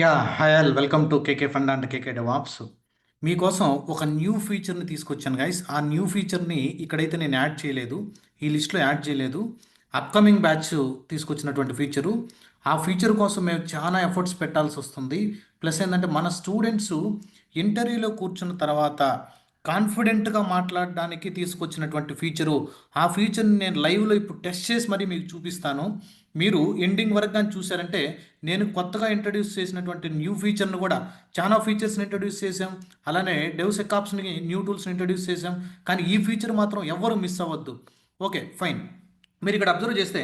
Yeah hi all welcome to KK fund and KK DevOps మీకోసం ఒక new ఫీచర్ని తీసుకొచ్చాను గైస్ ఆ న్యూ ఫీచర్ని ఇక్కడైతే నేను యాడ్ చేయలేదు ఈ లిస్ట్లో యాడ్ చేయలేదు అప్కమింగ్ బ్యాచ్ తీసుకొచ్చినటువంటి ఫీచరు ఆ ఫీచర్ కోసం మేము చాలా ఎఫర్ట్స్ పెట్టాల్సి వస్తుంది ప్లస్ ఏంటంటే మన స్టూడెంట్స్ ఇంటర్వ్యూలో కూర్చున్న తర్వాత కాన్ఫిడెంట్గా మాట్లాడడానికి తీసుకొచ్చినటువంటి ఫీచరు ఆ ఫీచర్ని నేను లైవ్లో ఇప్పుడు టెస్ట్ చేసి మరి మీకు చూపిస్తాను మీరు ఎండింగ్ వరకు కానీ చూసారంటే నేను కొత్తగా ఇంట్రడ్యూస్ చేసినటువంటి న్యూ ఫీచర్ను కూడా చాలా ఫీచర్స్ని ఇంట్రడ్యూస్ చేసాం అలానే డెవ్సెక్ ఆప్స్ని న్యూ టూల్స్ని ఇంట్రడ్యూస్ చేసాం కానీ ఈ ఫీచర్ మాత్రం ఎవరు మిస్ అవ్వద్దు ఓకే ఫైన్ మీరు ఇక్కడ అబ్జర్వ్ చేస్తే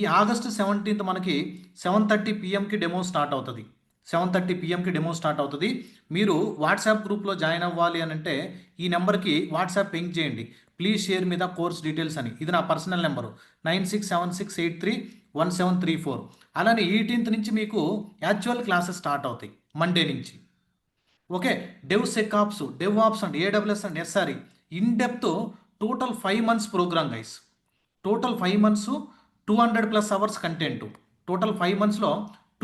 ఈ ఆగస్టు సెవెంటీన్త్ మనకి సెవెన్ థర్టీ పిఎంకి డెమో స్టార్ట్ అవుతుంది సెవెన్ థర్టీ పిఎంకి డెమో స్టార్ట్ అవుతుంది మీరు వాట్సాప్ గ్రూప్లో జాయిన్ అవ్వాలి అని అంటే ఈ నెంబర్కి వాట్సాప్ పింక్ చేయండి ప్లీజ్ షేర్ మీద కోర్స్ డీటెయిల్స్ అని ఇది నా personal number nine six seven six eight three one seven three four అలానే ఎయిటీన్త్ నుంచి మీకు యాక్చువల్ క్లాసెస్ స్టార్ట్ అవుతాయి మండే నుంచి okay DevSecOps DevOps and AWS and SRE in depth total five months program guys total five months టూ hundred plus hours కంటెంట్ టోటల్ ఫైవ్ మంత్స్లో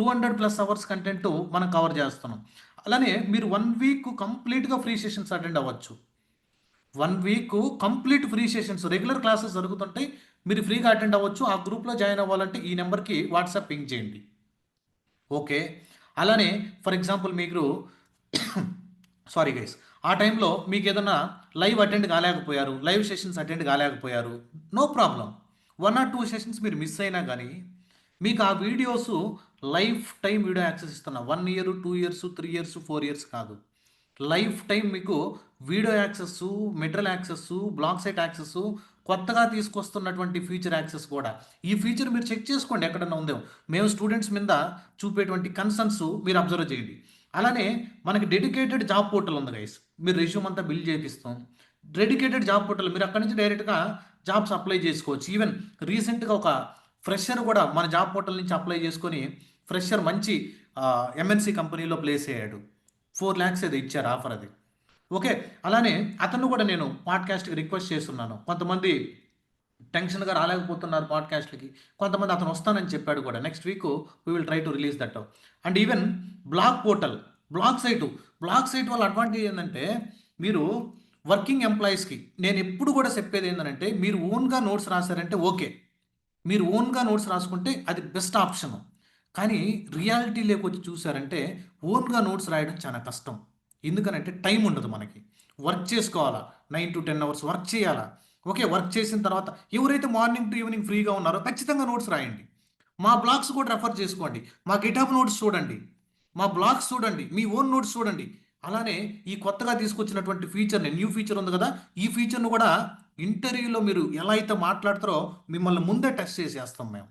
two hundred plus hours content మనం కవర్ చేస్తున్నాం అలానే మీరు వన్ వీక్ కంప్లీట్గా ఫ్రీ సెషన్స్ అటెండ్ అవ్వచ్చు one week complete free sessions regular classes జరుగుతుంటాయి మీరు ఫ్రీగా అటెండ్ అవ్వచ్చు ఆ గ్రూప్లో జాయిన్ అవ్వాలంటే ఈ నెంబర్కి వాట్సాప్ పింక్ చేయండి ఓకే అలానే ఫర్ ఎగ్జాంపుల్ మీరు సారీ గైస్ ఆ టైంలో మీకు ఏదన్నా లైవ్ అటెండ్ కాలేకపోయారు live sessions attend కాలేకపోయారు no problem one or two sessions మీరు మిస్ అయినా కానీ మీకు ఆ videos life time video access ఇస్తున్నా one year two years three years four years కాదు లైఫ్ టైం మీకు వీడియో యాక్సెస్ మెటల్ యాక్సెస్ బ్లాక్ సైట్ యాక్సెస్ కొత్తగా తీసుకొస్తున్నటువంటి ఫీచర్ యాక్సెస్ కూడా ఈ ఫీచర్ మీరు చెక్ చేసుకోండి ఎక్కడన్నా ఉందో మేము స్టూడెంట్స్ మీద చూపేటువంటి కన్సర్న్స్ మీరు అబ్జర్వ్ చేయండి అలానే మనకి డెడికేటెడ్ జాబ్ పోర్టల్ ఉంది గైస్ మీరు రెజ్యూమ్ అంతా బిల్డ్ చేపిస్తాం డెడికేటెడ్ జాబ్ పోర్టల్ మీరు అక్కడి నుంచి డైరెక్ట్గా జాబ్స్ అప్లై చేసుకోవచ్చు ఈవెన్ రీసెంట్గా ఒక ఫ్రెషర్ కూడా మన జాబ్ పోర్టల్ నుంచి అప్లై చేసుకొని ఫ్రెషర్ మంచి ఎంఎన్సీ కంపెనీలో ప్లేస్ అయ్యాడు ఫోర్ ల్యాక్స్ అది ఇచ్చారు ఆఫర్ అది ఓకే అలానే అతను కూడా నేను పాడ్కాస్ట్కి రిక్వెస్ట్ చేస్తున్నాను కొంతమంది టెన్షన్గా రాలేకపోతున్నారు పాడ్కాస్ట్కి కొంతమంది అతను వస్తానని చెప్పాడు కూడా next week we will try to release that and even black portal black site black site వాళ్ళ అడ్వాంటేజ్ ఏంటంటే మీరు వర్కింగ్ ఎంప్లాయీస్కి నేను ఎప్పుడు కూడా చెప్పేది ఏంటంటే మీరు ఓన్గా నోట్స్ రాశారంటే ఓకే మీరు ఓన్గా నోట్స్ రాసుకుంటే అది బెస్ట్ ఆప్షన్ కానీ రియాలిటీ లేకపోతే చూసారంటే ఓన్గా నోట్స్ రాయడం చాలా కష్టం ఎందుకనంటే టైం ఉండదు మనకి వర్క్ చేసుకోవాలా nine to ten hours work చేయాలా ఓకే వర్క్ చేసిన తర్వాత ఎవరైతే మార్నింగ్ టు ఈవినింగ్ ఫ్రీగా ఉన్నారో ఖచ్చితంగా నోట్స్ రాయండి మా బ్లాగ్స్ కూడా రెఫర్ చేసుకోండి మా గిటాబ్ నోట్స్ చూడండి మా బ్లాగ్స్ చూడండి మీ ఓన్ నోట్స్ చూడండి అలానే ఈ కొత్తగా తీసుకొచ్చినటువంటి ఫీచర్ని న్యూ ఫీచర్ ఉంది కదా ఈ ఫీచర్ను కూడా ఇంటర్వ్యూలో మీరు ఎలా అయితే మాట్లాడతారో మిమ్మల్ని ముందే టెస్ట్ చేసేస్తాం మేము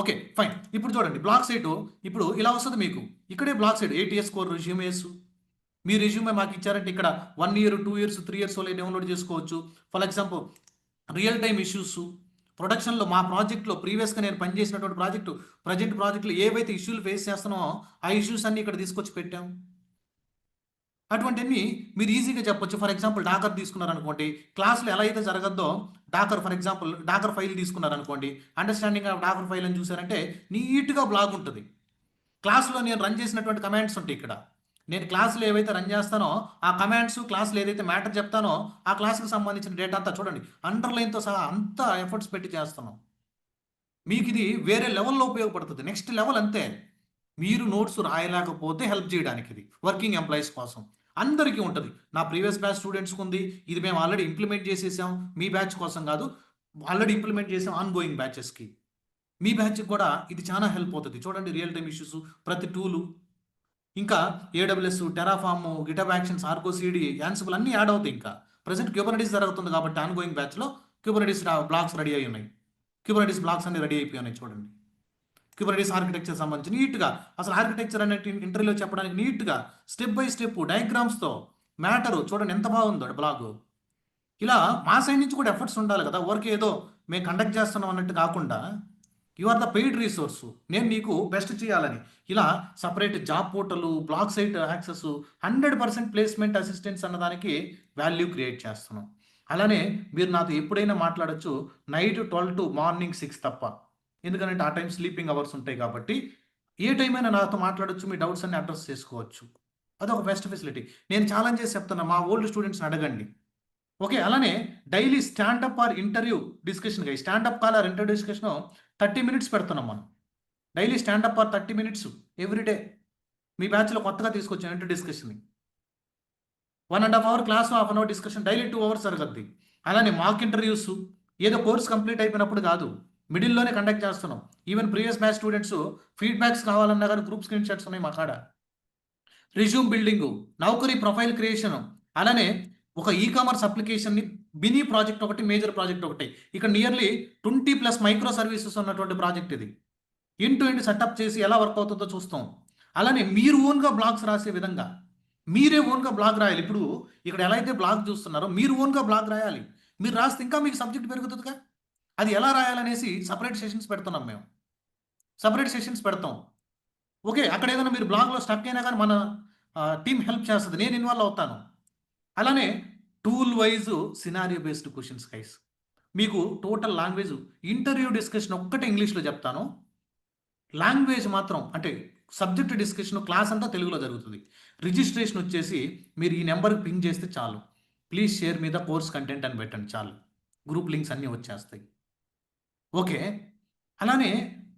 ఓకే ఫైన్ ఇప్పుడు చూడండి బ్లాక్ సైట్ ఇప్పుడు ఇలా వస్తుంది మీకు ఇక్కడే black site ATS core resumes మీ రెజ్యూమే మాకు ఇచ్చారంటే ఇక్కడ one year two years three years వల్ల డౌన్లోడ్ చేసుకోవచ్చు for example real time issues ప్రొడక్షన్లో మా ప్రాజెక్ట్లో ప్రీవియస్గా నేను పనిచేసినటువంటి ప్రాజెక్టు ప్రజెంట్ ప్రాజెక్టులో ఏవైతే ఇష్యూలు ఫేస్ చేస్తున్నామో ఆ ఇష్యూస్ అన్నీ ఇక్కడ తీసుకొచ్చి పెట్టాము అటువంటివన్నీ మీరు ఈజీగా చెప్పొచ్చు ఫర్ ఎగ్జాంపుల్ డాకర్ తీసుకున్నారనుకోండి క్లాస్లో ఎలా అయితే జరగద్దో Docker for example Docker file తీసుకున్నారనుకోండి understanding of Docker file అని చూసారంటే నీట్గా బ్లాగ్ ఉంటుంది క్లాస్లో నేను రన్ చేసినటువంటి కమాండ్స్ ఉంటాయి ఇక్కడ నేను క్లాసులు ఏవైతే రన్ చేస్తానో ఆ కమాండ్స్ క్లాసులు ఏదైతే మ్యాటర్ చెప్తానో ఆ క్లాస్కి సంబంధించిన డేటా అంతా చూడండి అండర్లైన్తో సహా అంతా ఎఫర్ట్స్ పెట్టి చేస్తున్నాం మీకు ఇది వేరే లెవెల్లో ఉపయోగపడుతుంది నెక్స్ట్ లెవెల్ అంతే మీరు నోట్స్ రాయలేకపోతే హెల్ప్ చేయడానికి ఇది వర్కింగ్ ఎంప్లాయీస్ కోసం అందరికీ ఉంటుంది నా ప్రీవియస్ బ్యాచ్ స్టూడెంట్స్కి ఉంది ఇది మేము ఆల్రెడీ ఇంప్లిమెంట్ చేసేసాం మీ బ్యాచ్ కోసం కాదు ఆల్రెడీ ఇంప్లిమెంట్ చేసాం ఆన్ గోయింగ్ బ్యాచెస్కి మీ బ్యాచ్కి కూడా ఇది చాలా హెల్ప్ అవుతుంది చూడండి రియల్ టైమ్ ఇష్యూస్ ప్రతి టూలు ఇంకా AWS Terraform GitHub actions Argo CD Ansible అన్నీ యాడ్ అవుతాయి ఇంకా ప్రజెంట్ క్యూబర్నటీస్ జరుగుతుంది కాబట్టి ఆన్ గోయింగ్ బ్యాచ్లో క్యూబర్నటీస్ బ్లాక్స్ రెడీ అయి ఉన్నాయి క్యూబర్నటీస్ బ్లాక్స్ అన్ని రెడీ అయిపోయి ఉన్నాయి చూడండి క్యూబర్నీస్ ఆర్కిటెక్చర్ సంబంధించి నీట్గా అసలు ఆర్కిటెక్చర్ అనేది ఇంటర్వ్యూలో చెప్పడానికి నీట్గా స్టెప్ బై స్టెప్ డయాగ్రామ్స్తో మ్యాటరు చూడండి ఎంత బాగుందో బ్లాగ్ ఇలా మా సైడ్ నుంచి కూడా ఎఫర్ట్స్ ఉండాలి కదా వర్క్ ఏదో మేము కండక్ట్ చేస్తున్నాం అన్నట్టు కాకుండా you are the paid resource నేను నీకు బెస్ట్ చేయాలని ఇలా separate job portal black site access hundred percent placement assistance అన్నదానికి వాల్యూ క్రియేట్ చేస్తున్నాం అలానే మీరు నాతో ఎప్పుడైనా మాట్లాడచ్చు night twelve to morning six తప్ప ఎందుకంటే ఆ టైం స్లీపింగ్ అవర్స్ ఉంటాయి కాబట్టి ఏ టైం అయినా నాతో మాట్లాడచ్చు మీ డౌట్స్ అన్ని అడ్రస్ చేసుకోవచ్చు అదొక బెస్ట్ ఫెసిలిటీ నేను ఛాలెంజ్ చేసి చెప్తున్నా మా ఓల్డ్ స్టూడెంట్స్ని అడగండి ఓకే అలానే daily standup or interview discussion guy standup call or interview discussion thirty minutes పెడుతున్నాం మనం daily standup or thirty minutes everyday మీ బ్యాచ్లో కొత్తగా తీసుకొచ్చాను inter డిస్కషన్ని one and half hour class half an hour discussion daily two hours జరగద్ది అలానే mock interviews ఏదో course complete అయిపోయినప్పుడు కాదు మిడిల్లోనే కండక్ట్ చేస్తున్నాం even previous match students feedbacks కావాలన్నా కానీ గ్రూప్ స్క్రీన్ షాట్స్ ఉన్నాయి మా కాడ resume building Naukri profile creation అలానే ఒక ఈ కామర్స్ అప్లికేషన్ని మినీ ప్రాజెక్ట్ ఒకటి మేజర్ ప్రాజెక్ట్ ఒకటి ఇక్కడ nearly twenty plus micro services ఉన్నటువంటి ప్రాజెక్ట్ ఇది ఇన్ టు ఇంటి సెటప్ చేసి ఎలా వర్క్ అవుతుందో చూస్తాం అలానే మీరు ఓన్గా బ్లాగ్స్ రాసే విధంగా మీరే ఓన్గా బ్లాగ్ రాయాలి ఇప్పుడు ఇక్కడ ఎలా అయితే బ్లాగ్ చూస్తున్నారో మీరు ఓన్గా బ్లాగ్ రాయాలి మీరు రాస్తే ఇంకా మీకు సబ్జెక్ట్ పెరుగుతుందిగా అది ఎలా రాయాలనేసి సపరేట్ సెషన్స్ పెడుతున్నాం మేము సపరేట్ సెషన్స్ పెడతాం ఓకే అక్కడ ఏదైనా మీరు బ్లాగ్లో స్టక్ అయినా కానీ మన టీం హెల్ప్ చేస్తుంది నేను ఇన్వాల్వ్ అవుతాను అలానే tool wise scenario based questions guys మీకు టోటల్ లాంగ్వేజ్ ఇంటర్వ్యూ డిస్కషన్ ఒక్కటే ఇంగ్లీష్లో చెప్తాను లాంగ్వేజ్ మాత్రం అంటే సబ్జెక్ట్ డిస్కషన్ క్లాస్ అంతా తెలుగులో జరుగుతుంది రిజిస్ట్రేషన్ వచ్చేసి మీరు ఈ నెంబర్కి పింగ్ చేస్తే చాలు ప్లీజ్ షేర్ మీద కోర్స్ కంటెంట్ అని పెట్టండి చాలు గ్రూప్ లింక్స్ అన్నీ వచ్చేస్తాయి ఓకే అలానే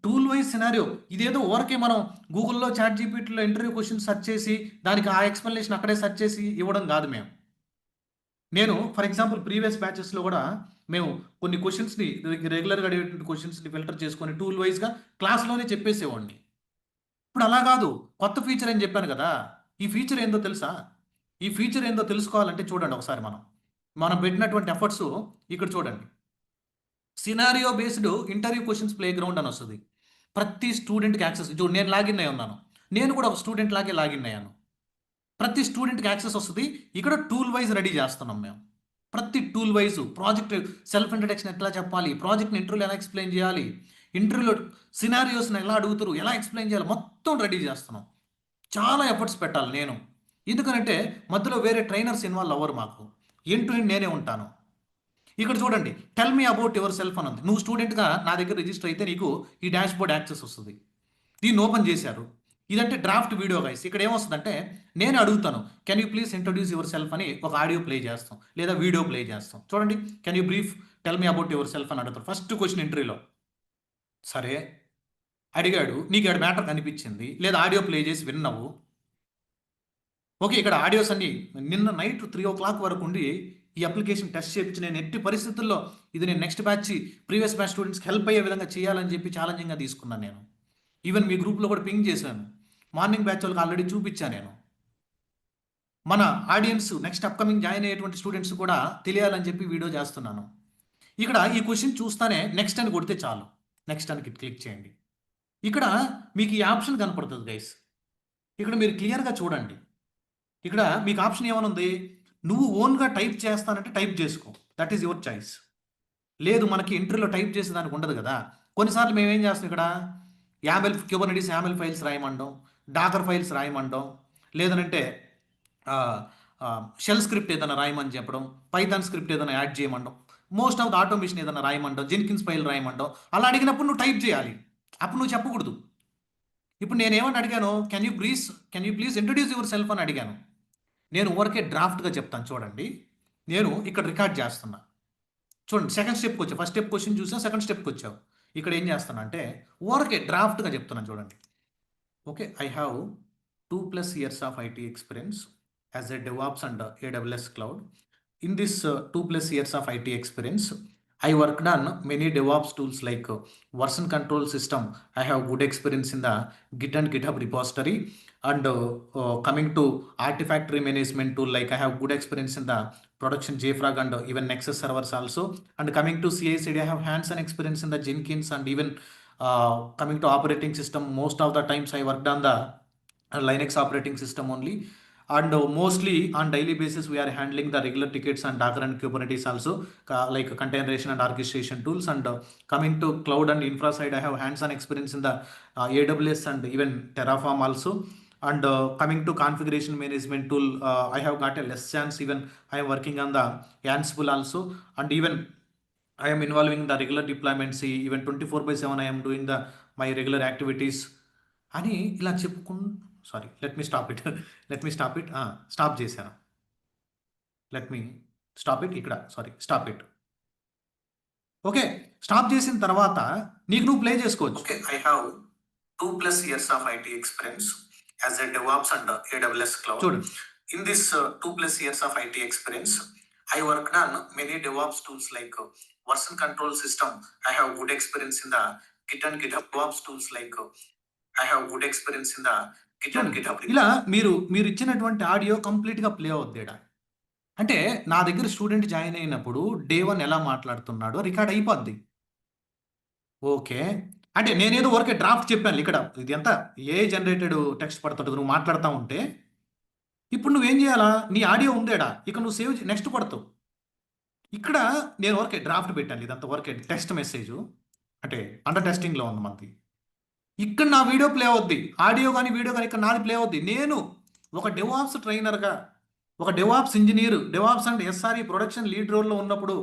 టూల్ వైజ్ సినారియో ఇదేదో ఊరికే మనం గూగుల్లో చాట్ జీపీటీలో ఇంటర్వ్యూ క్వశ్చన్ సెర్చ్ చేసి దానికి ఆ ఎక్స్ప్లెనేషన్ అక్కడే సెర్చ్ చేసి ఇవ్వడం కాదు మేము నేను ఫర్ ఎగ్జాంపుల్ ప్రీవియస్ బ్యాచెస్లో కూడా మేము కొన్ని క్వశ్చన్స్ని రెగ్యులర్గా అడిగేటువంటి క్వశ్చన్స్ని ఫిల్టర్ చేసుకొని టూల్ వైజ్గా క్లాస్లోనే చెప్పేసేవాడిని ఇప్పుడు అలా కాదు కొత్త ఫీచర్ అని చెప్పాను కదా ఈ ఫీచర్ ఏందో తెలుసా ఈ ఫీచర్ ఏందో తెలుసుకోవాలంటే చూడండి ఒకసారి మనం మనం పెట్టినటువంటి ఎఫర్ట్స్ ఇక్కడ చూడండి scenario based interview questions playground అని వస్తుంది ప్రతి స్టూడెంట్కి యాక్సెస్ చూడు నేను లాగిన్ అయి ఉన్నాను నేను కూడా ఒక స్టూడెంట్ లాగే లాగిన్ అయ్యాను ప్రతి స్టూడెంట్కి యాక్సెస్ వస్తుంది ఇక్కడ టూల్ వైజ్ రెడీ చేస్తున్నాం మేము ప్రతి tool wise project self introduction ఎట్లా చెప్పాలి ప్రాజెక్ట్ని ఇంటర్వ్యూలో ఎలా ఎక్స్ప్లెయిన్ చేయాలి ఇంటర్వ్యూలో సినారియోస్ని ఎలా అడుగుతారు ఎలా ఎక్స్ప్లెయిన్ చేయాలి మొత్తం రెడీ చేస్తున్నాం చాలా ఎఫర్ట్స్ పెట్టాలి నేను ఎందుకంటే మధ్యలో వేరే ట్రైనర్స్ ఇన్వాల్వ్ అవ్వరు మాకు ఇంటూ నేనే ఉంటాను ఇక్కడ చూడండి tell me about your self అని ఉంది నువ్వు స్టూడెంట్గా నా దగ్గర రిజిస్టర్ అయితే నీకు ఈ డాష్ బోర్డ్ యాక్సెస్ వస్తుంది దీన్ని ఓపెన్ చేశారు ఇదంటే డ్రాఫ్ట్ వీడియో గైస్ ఇక్కడ ఏమొస్తుందంటే నేను అడుగుతాను can you please introduce your self అని ఒక ఆడియో ప్లే చేస్తాం లేదా వీడియో ప్లే చేస్తాం చూడండి can you brief tell me about yourself అని అడుగుతారు ఫస్ట్ క్వశ్చన్ ఇంటర్వ్యూలో సరే అడిగాడు నీకు ఇక్కడ మ్యాటర్ కనిపించింది లేదా ఆడియో ప్లే చేసి విన్నావు ఓకే ఇక్కడ ఆడియోస్ అన్ని నిన్న నైట్ త్రీ ఓ క్లాక్ వరకు ఉండి ఈ అప్లికేషన్ టెస్ట్ చేయించి నేను ఎట్టి పరిస్థితుల్లో ఇది నేను నెక్స్ట్ బ్యాచ్ ప్రీవియస్ బ్యాచ్ స్టూడెంట్స్కి హెల్ప్ అయ్యే విధంగా చేయాలని చెప్పి ఛాలెంజింగ్గా తీసుకున్నాను నేను ఈవెన్ మీ గ్రూప్లో కూడా పింగ్ చేశాను మార్నింగ్ బ్యాచ్ వాళ్ళకి ఆల్రెడీ చూపించాను నేను మన ఆడియన్స్ నెక్స్ట్ అప్కమింగ్ జాయిన్ అయ్యేటువంటి స్టూడెంట్స్ కూడా తెలియాలని చెప్పి వీడియో చేస్తున్నాను ఇక్కడ ఈ క్వశ్చన్ చూస్తానే నెక్స్ట్ అని కొడితే చాలు నెక్స్ట్ అని క్లిక్ చేయండి ఇక్కడ మీకు ఈ ఆప్షన్ కనపడుతుంది గైస్ ఇక్కడ మీరు క్లియర్గా చూడండి ఇక్కడ మీకు ఆప్షన్ ఏమైనా ఉంది నువ్వు ఓన్గా టైప్ చేస్తానంటే టైప్ చేసుకో దట్ ఈస్ యువర్ చాయిస్ లేదు మనకి ఇంటర్లో టైప్ చేసే దానికి ఉండదు కదా కొన్నిసార్లు మేమేం చేస్తాం ఇక్కడ యామెల్ క్యూబర్నడీస్ యామెల్ ఫైల్స్ రాయమండం డాకర్ ఫైల్స్ రాయమండం లేదనంటే షెల్ స్క్రిప్ట్ ఏదైనా రాయమని చెప్పడం పైథాన్ స్క్రిప్ట్ ఏదైనా యాడ్ చేయమండం మోస్ట్ ఆఫ్ ద ఆటోమేషన్ ఏదైనా రాయమండం జెన్కిన్స్ ఫైల్ రాయమండం అలా అడిగినప్పుడు నువ్వు టైప్ చేయాలి అప్పుడు నువ్వు చెప్పకూడదు ఇప్పుడు నేనేమని అడిగాను can you please can you please introduce yourself అని అడిగాను నేను ఊరికే డ్రాఫ్ట్గా చెప్తాను చూడండి నేను ఇక్కడ రికార్డ్ చేస్తున్నా చూడండి సెకండ్ స్టెప్కి వచ్చావు ఫస్ట్ స్టెప్ క్వశ్చన్ చూసా సెకండ్ స్టెప్కి వచ్చావు ఇక్కడ ఏం చేస్తాను అంటే ఊరికే డ్రాఫ్ట్గా చెప్తున్నాను చూడండి okay I have two plus years of IT experience as a DevOps and AWS cloud in this two plus years of IT experience I worked on many DevOps tools like uh, version control system. I have good experience in the Git and GitHub repository. And uh, uh, coming to artifact management tool, like I have good experience in the production JFrog and uh, even Nexus servers also. And coming to CI/CD, I have hands-on experience in the Jenkins and even uh, coming to operating system. Most of the times I worked on the Linux operating system only. And uh, mostly on daily basis, we are handling the regular tickets and Docker and Kubernetes also, like containerization and orchestration tools. And uh, coming to cloud and infra side, I have hands-on experience in the uh, AWS and even Terraform also. And coming to configuration management tool, I have got a less chance. Even I am working on the Ansible also, and even I am involving the regular deployments. Even 24/7, I am doing my regular activities. Ani ila cheppukuntu sorry let me stop it let me stop it stop చేశాను let me stop it ఇక్కడ sorry stop it okay stop చేసిన తర్వాత నీకు నువ్వు play చేసుకోవచ్చు okay I have two plus years of IT experience as a DevOps and AWS cloud చూడు in this two plus years of IT experience I work on many DevOps tools like version control system I have good experience in the Git and Git DevOps tools like I have good experience in the ఇలా మీరు మీరు ఇచ్చినటువంటి audio complete గా play అవుద్ది అంటే నా దగ్గర student join అయినప్పుడు డే వన్ ఎలా మాట్లాడుతున్నాడో రికార్డ్ అయిపోద్ది. ఓకే. అంటే నేనేదో ఊరికే డ్రాఫ్ట్ చెప్పాను ఇక్కడ. ఇది ఎంత ఏ జనరేటెడ్ టెక్స్ట్ పడుతుంటుంది నువ్వు మాట్లాడుతూ ఉంటే. ఇప్పుడు నువ్వేం చేయాలా? నీ ఆడియో ఉందేడా ఇక నువ్వు సేవ్ నెక్స్ట్ కొడతావు. ఇక్కడ నేను ఓకే డ్రాఫ్ట్ పెట్టాను. ఇదంతా ఓకే టెక్స్ట్ మెసేజ్ అంటే అండర్ టెస్టింగ్‌లో ఉంది మనది. ఇక్కడ నా వీడియో ప్లే అవుద్ది ఆడియో కానీ వీడియో కానీ ఇక్కడ నాది ప్లే అవుద్ది నేను ఒక డెవాప్స్ ట్రైనర్గా ఒక DevOps engineer DevOps and SRE production lead రోల్లో ఉన్నప్పుడు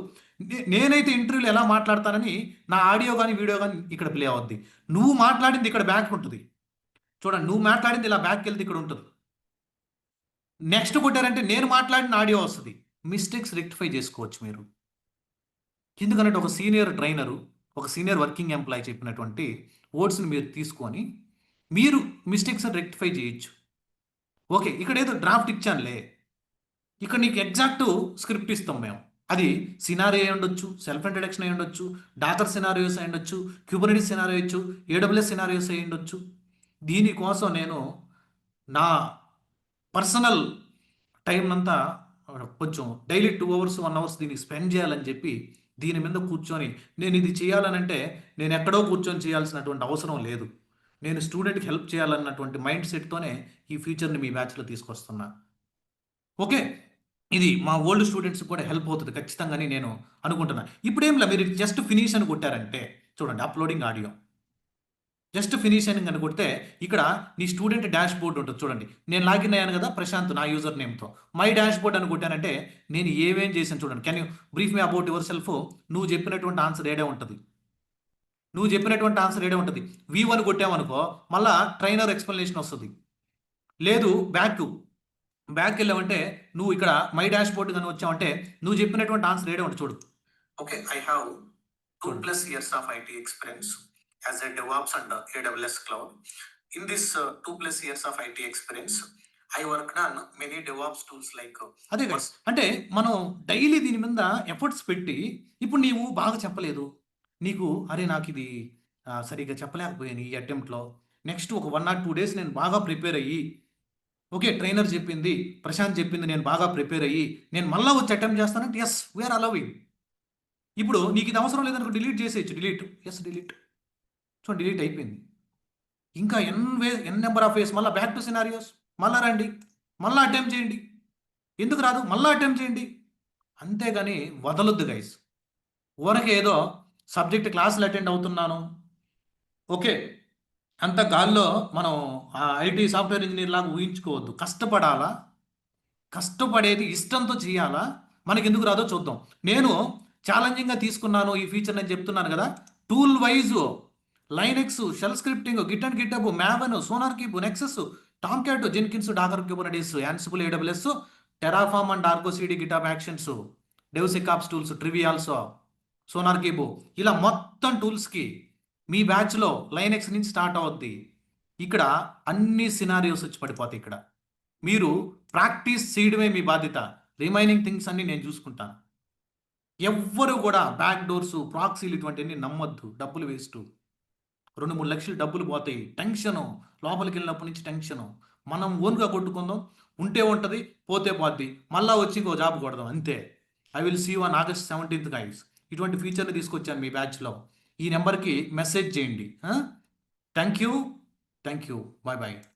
నేనైతే ఇంటర్వ్యూలు ఎలా మాట్లాడతానని నా ఆడియో కానీ వీడియో కానీ ఇక్కడ ప్లే అవుద్ది నువ్వు మాట్లాడింది ఇక్కడ బ్యాక్ ఉంటుంది చూడండి నువ్వు మాట్లాడింది ఇలా బ్యాక్ వెళ్తే ఇక్కడ ఉంటుంది నెక్స్ట్ కొట్టారంటే నేను మాట్లాడిన ఆడియో వస్తుంది మిస్టేక్స్ రెక్టిఫై చేసుకోవచ్చు మీరు ఎందుకంటే ఒక సీనియర్ ట్రైనరు ఒక సీనియర్ వర్కింగ్ ఎంప్లాయ్ చెప్పినటువంటి ఓట్స్ని మీరు తీసుకొని మీరు మిస్టేక్స్ రెక్టిఫై చేయొచ్చు ఓకే ఇక్కడ ఏదో డ్రాఫ్ట్ ఇచ్చానులే ఇక్కడ నీకు ఎగ్జాక్ట్ స్క్రిప్ట్ ఇస్తాం మేము అది అయి ఉండొచ్చు సెల్ఫ్ ఇంట్రడక్షన్ అయి ఉండొచ్చు డాటర్ సినారియోస్ అయి ఉండొచ్చు క్యూబరిటీస్ సినారీ అయ్యొచ్చు ఏడబ్ల్యూఎస్ సినారియోస్ అయి ఉండొచ్చు దీనికోసం నేను నా పర్సనల్ టైం అంతా కొంచెం daily two hours one hours దీనికి స్పెండ్ చేయాలని చెప్పి దీని మీద కూర్చొని నేను ఇది చేయాలనంటే నేను ఎక్కడో కూర్చొని చేయాల్సినటువంటి అవసరం లేదు నేను స్టూడెంట్కి హెల్ప్ చేయాలన్నటువంటి మైండ్ సెట్తోనే ఈ ఫ్యూచర్ని మీ బ్యాచ్లో తీసుకొస్తున్నా ఓకే ఇది మా ఓల్డ్ స్టూడెంట్స్కి కూడా హెల్ప్ అవుతుంది ఖచ్చితంగా నేను అనుకుంటున్నా ఇప్పుడేం మీరు జస్ట్ ఫినిష్ అని కొట్టారంటే చూడండి అప్లోడింగ్ ఆడియో జస్ట్ ఫినిష్ అని కొడితే ఇక్కడ నీ స్టూడెంట్ డాష్ బోర్డ్ ఉంటుంది చూడండి నేను లాగిన్ అయ్యాను కదా ప్రశాంత్ నా యూజర్ నేమ్తో మై డాష్ బోర్డ్ అని కొట్టానంటే నేను ఏమేం చేశాను చూడండి can you brief me about yourself నువ్వు చెప్పినటువంటి ఆన్సర్ ఏడే ఉంటుంది నువ్వు చెప్పినటువంటి ఆన్సర్ ఏడే ఉంటుంది వీ అని కొట్టామనుకో మళ్ళా ట్రైనర్ ఎక్స్ప్లెనేషన్ వస్తుంది లేదు బ్యాక్ బ్యాక్ వెళ్ళామంటే నువ్వు ఇక్కడ మై డాష్ బోర్డ్ కానీ వచ్చావంటే నువ్వు చెప్పినటువంటి ఆన్సర్ ఏడే ఉంటుంది చూడు okay I have two plus years of IT experience as a DevOps and AWS cloud. In this uh, two plus years of IT experience, I work on many DevOps tools like అదే అంటే మనం daily దీని మీద efforts పెట్టి ఇప్పుడు నీవు బాగా చెప్పలేదు నీకు అరే నాకు ఇది సరిగ్గా చెప్పలేకపోయాను ఈ అటెంప్ట్లో నెక్స్ట్ ఒక వన్ ఆర్ టూ డేస్ నేను బాగా ప్రిపేర్ అయ్యి ఓకే ట్రైనర్ చెప్పింది ప్రశాంత్ చెప్పింది నేను బాగా ప్రిపేర్ అయ్యి నేను మళ్ళీ వచ్చి అటెంప్ట్ చేస్తానంటే ఎస్ వీఆర్ అలవింగ్ ఇప్పుడు నీకు ఇది అవసరం లేదనుకో డిలీట్ చేసేయచ్చు delete yes delete so delete అయిపోయింది ఇంకా ఎన్ వే ఎన్ నెంబర్ ఆఫ్ వేస్ మళ్ళీ బ్యాక్ టు సినారియోస్ మళ్ళా రండి మళ్ళీ అటెంప్ట్ చేయండి ఎందుకు రాదు మళ్ళీ అటెంప్ట్ చేయండి అంతేగాని వదలొద్దు గైస్ ఊరకే ఏదో సబ్జెక్ట్ క్లాసులు అటెండ్ అవుతున్నాను ఓకే అంత గాల్లో మనం ఐటీ సాఫ్ట్వేర్ ఇంజనీర్ లాగా ఊహించుకోవద్దు కష్టపడాలా కష్టపడేది ఇష్టంతో చేయాలా మనకి ఎందుకు రాదో చూద్దాం నేను ఛాలెంజింగ్గా తీసుకున్నాను ఈ ఫీచర్ నేను చెప్తున్నాను కదా tool wise Linux shell scripting Git and GitHub Maven SonarQube Nexus Tomcat Jenkins Docker Kubernetes Ansible AWS Terraform and Argo CD GitHub Actions DevSecOps tools Trivy also SonarQube ఇలా మొత్తం టూల్స్కి మీ బ్యాచ్లో లైనెక్స్ నుంచి స్టార్ట్ అవుద్ది ఇక్కడ అన్ని సినారియోస్ వచ్చి పడిపోతాయి ఇక్కడ మీరు ప్రాక్టీస్ చేయడమే మీ బాధ్యత రిమైనింగ్ థింగ్స్ అన్ని నేను చూసుకుంటాను ఎవ్వరు కూడా బ్యాక్ డోర్స్ ప్రాక్సీలు ఇటువంటివన్నీ నమ్మొద్దు డబ్బులు వేస్ట్ రెండు మూడు లక్షలు డబ్బులు పోతాయి టెన్షను లోపలికి వెళ్ళినప్పటి నుంచి టెన్షను మనం ఓన్గా కొట్టుకుందాం ఉంటే ఉంటుంది పోతే పోద్ది మళ్ళా వచ్చి ఇంకో జాబ్ కొడదాం అంతే I will see one August seventeenth guys ఇటువంటి ఫీచర్ని తీసుకొచ్చాను మీ బ్యాచ్లో ఈ నెంబర్కి మెసేజ్ చేయండి thank you thank you bye bye